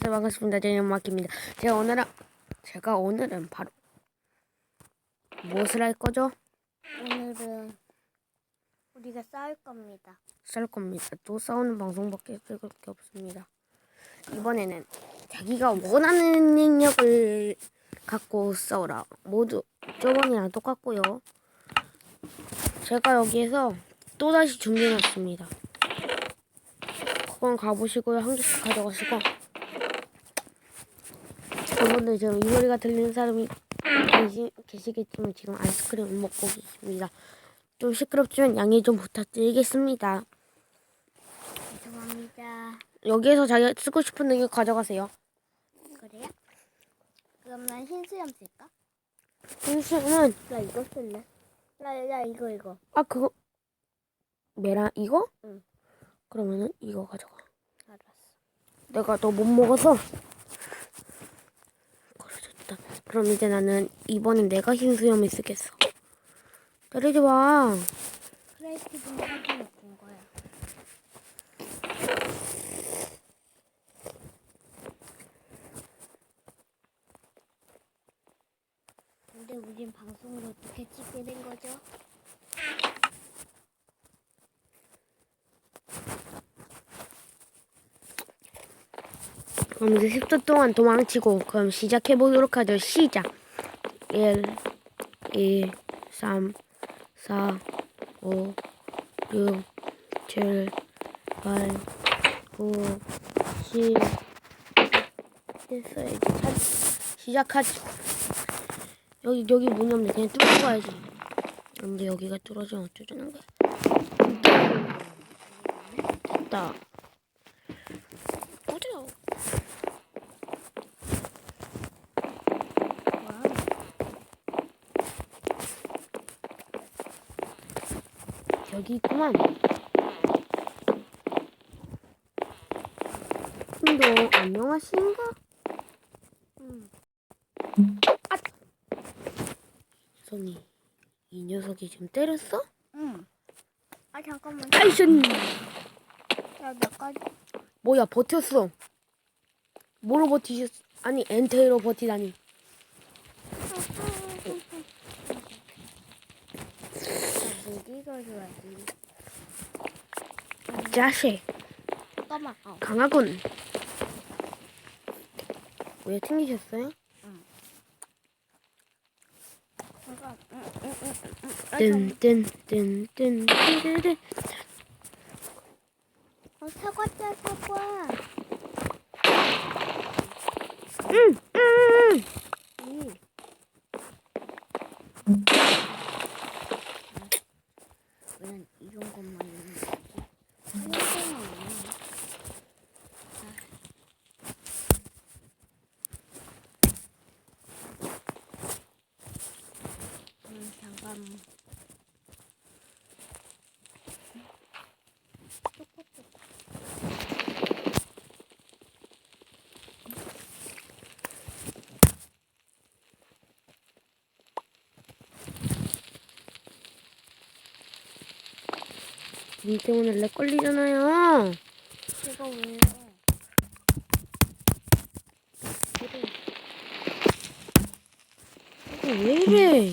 네, 반갑습니다. 저는 마키입니다. 제가 오늘은 제가 오늘은 바로 무엇을 할 거죠? 오늘은 우리가 싸울 겁니다. 쌀 겁니다. 또 싸우는 방송밖에 쓸게 없습니다. 이번에는 자기가 원하는 능력을 갖고 싸우라. 모두 저번이랑 똑같고요. 제가 여기에서 또 다시 준비해놨습니다. 그건 가보시고요. 한 개씩 가져가시고. 여러분들 지금 이 소리가 들리는 사람이 계시, 계시겠지만 지금 아이스크림을 먹고 계십니다. 좀 시끄럽지만 양해 좀 부탁드리겠습니다. 죄송합니다. 여기에서 자기가 쓰고 싶은 능력 가져가세요. 그래요? 그럼 난 흰수염 쓸까? 현수는 나 이거 쓸래. 나, 나 이거 이거. 아 그거 메라 이거? 응. 그러면은 이거 가져가. 알았어. 내가 너 못 먹어서 그럼 이제 나는 이번엔 내가 흰 수염을 쓰겠어. 때리지 마. 크레이티브는 확인해 준 거야. 근데 우린 방송을 어떻게 찍게 된 거죠? 그럼 이제 10초 동안 도망치고 그럼 시작해 보도록 하죠. 시작. 1 2 3 4 5 6 7 8 9 10 됐어요. 이제 차, 시작하죠. 여기 여기 문이 없네. 그냥 뚫고 가야지. 근데 여기가 뚫어지면 어쩌자는 거야. 됐다. 어디야? 와. 여기 있구만. 너 안녕하신가? 응. 손이 이 녀석이 지금 때렸어? 응. 아 잠깐만. 아이션 야 나까지. 뭐야 버텼어? 뭐로 버티셨? 아니 엔테로 버티다니. 무기가 좋아지. 자식 잠깐만. 어. 강하군. 왜 튕기셨어요? 잠깐. 응, 응, 응, 응. 아, 잠- 뜬뜬뜬뜬뜬뜬 어, 사과. 응, 응. 응. 왜 이런 것만 있는 거지? 이런 것만 없네. 아. 음, 잠깐. 님 때문에 렉 걸리잖아요. 제가 왜? 이거 왜 이래?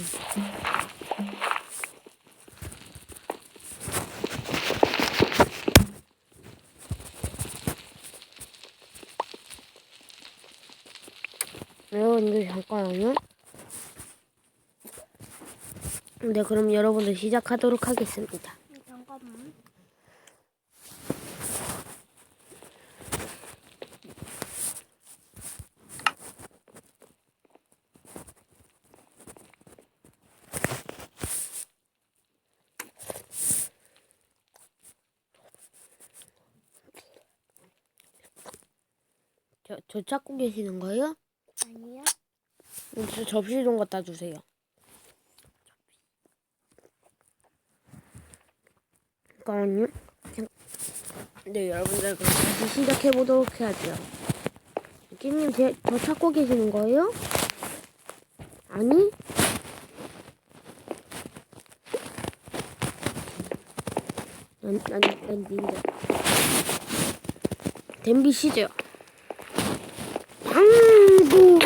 여러분들 잠깐만요. 네, 그럼 여러분들 시작하도록 하겠습니다. 잠깐만. 저, 저 찾고 계시는 거예요? 아니야? 음, 저 접시 좀 갖다 주세요. 잠깐만요. 잠- 네, 여러분들 그럼 다시 시작해 보도록 해야죠. 찌님 제, 저 찾고 계시는 거예요? 아니? 난, 난, 난 닌자. 댐비 시죠. 방구.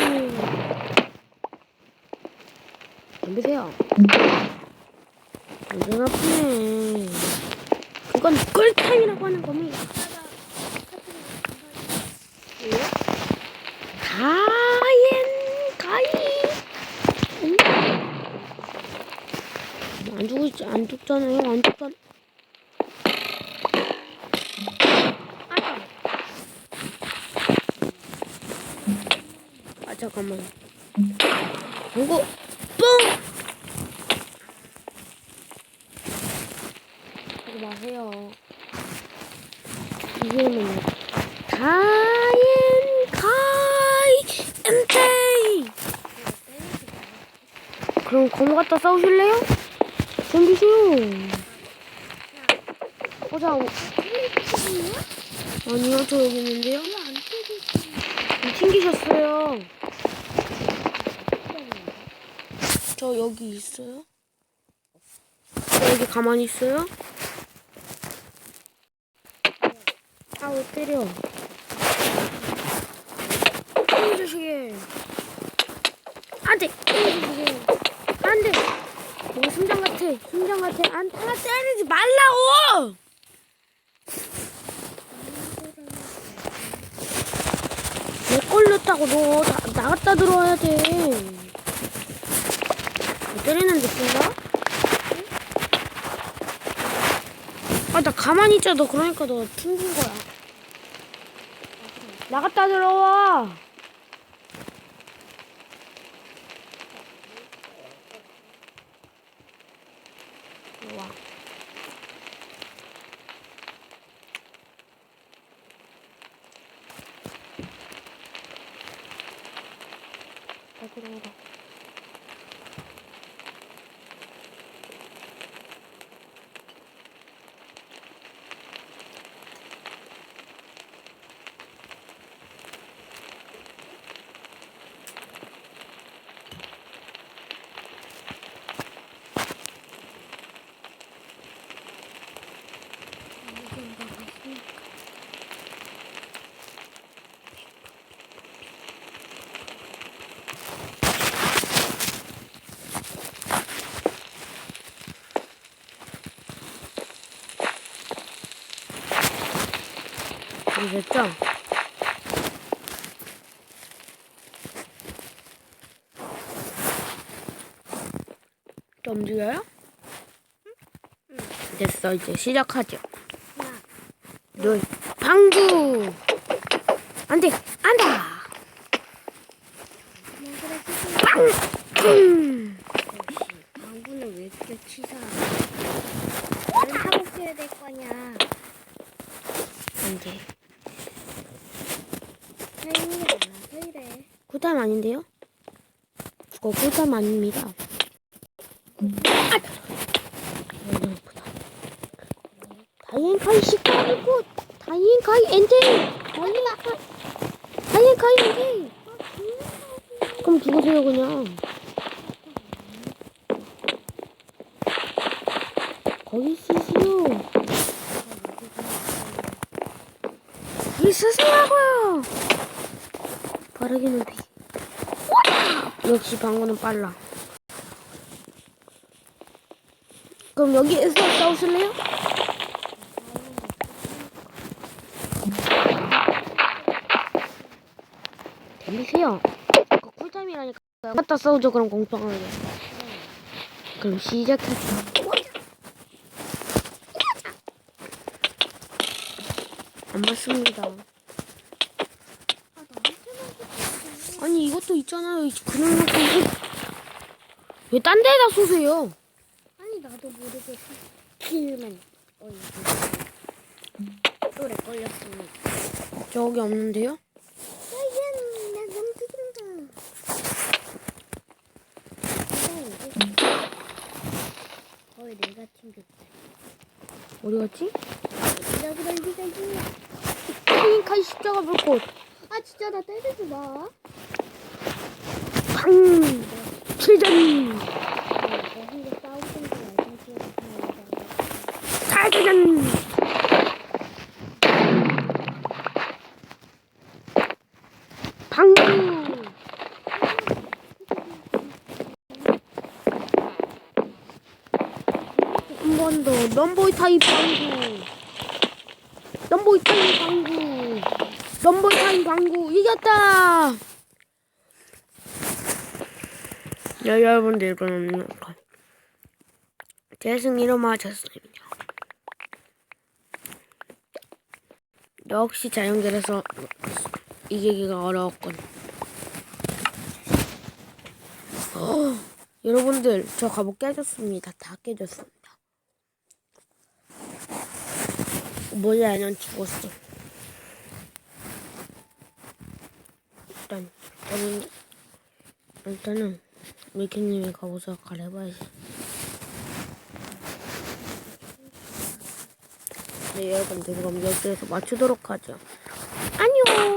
덤비세요. 완전 아프네. 그건 꿀타임이라고 하는 겁니다. 가엔 가이. 음. 안 있지 안 죽잖아요 안 죽잖아. 아 잠깐만. 이거 뿡. 하지 마세요. 이거는 가엔 가이 엔테이. 그럼 검 갖다 싸우실래요? 덤비세요. 어, 자, 어, 아니요, 저 여기 있는데요? 음, 튕기셨어요. 저 여기 있어요? 저 여기 가만히 있어요? 아, 왜 때려? 이 자식이. 안 돼! 이 자식이. 안 돼! 뭐 심장 같아. 심장 같아. 안, 아, 때리지 말라고! 내 걸렸다고 너 나, 나갔다 들어와야 돼. 뭐 때리는 느낌가? 아, 나 가만히 있자. 너 그러니까 너 튕긴 거야. 나갔다 들어와. 와. 나 들어오라. 됐죠? 또 움직여요? 됐어 이제 시작하죠 눈 방구 안돼 빵 방구는 왜 이렇게 치사하냐? 나는 하고 껴야 될 거냐? 안돼 타이밍이 많아서 이래. 꿀잠 아닌데요? 그거 꿀잠 아닙니다. 다이앤카이 시끄럽고 다이앤카이 엔딩 다이앤카이 엔딩 그럼 죽으세요 그냥? 거기 거기 있으시라고요. 빠르기는 비 역시 방구는 빨라. 그럼 여기에서 싸우실래요? 들리세요? 그 꿀잠이라니까. 갖다 싸우죠 그럼 공평하게. 그럼 시작하죠 안 맞습니다 아니 이것도 있잖아요 이- 그냥 놓고 왜딴 데다 쏘세요 아니 나도 모르게 스킬만 어 이거 또래 걸렸습니다. 저기 없는데요? 나 너무. 거의 내가 튕겼다. 어디 갔지? 리가 있냐? 카인카이 십자가 불꽃 아 진짜 나 때리지 마. 정치에서 다 탈퇴전 방구. 한 번 더. 넘보이 타입 방구. 넘보이 타입 방구. 넘보이 타입 방구. 이겼다. 네, 여러분들 그럼 제 승리로 마쳤습니다. 역시 자연계라서 이기기가 어려웠군. 어, 여러분들 저 갑옷 깨졌습니다. 다 깨졌습니다. 뭐야 난 죽었어. 일단 저는 일단은 미키님이 갑옷을 갈아봐야지. 네 여러분들 그럼 여기에서 맞추도록 하죠. 안녕.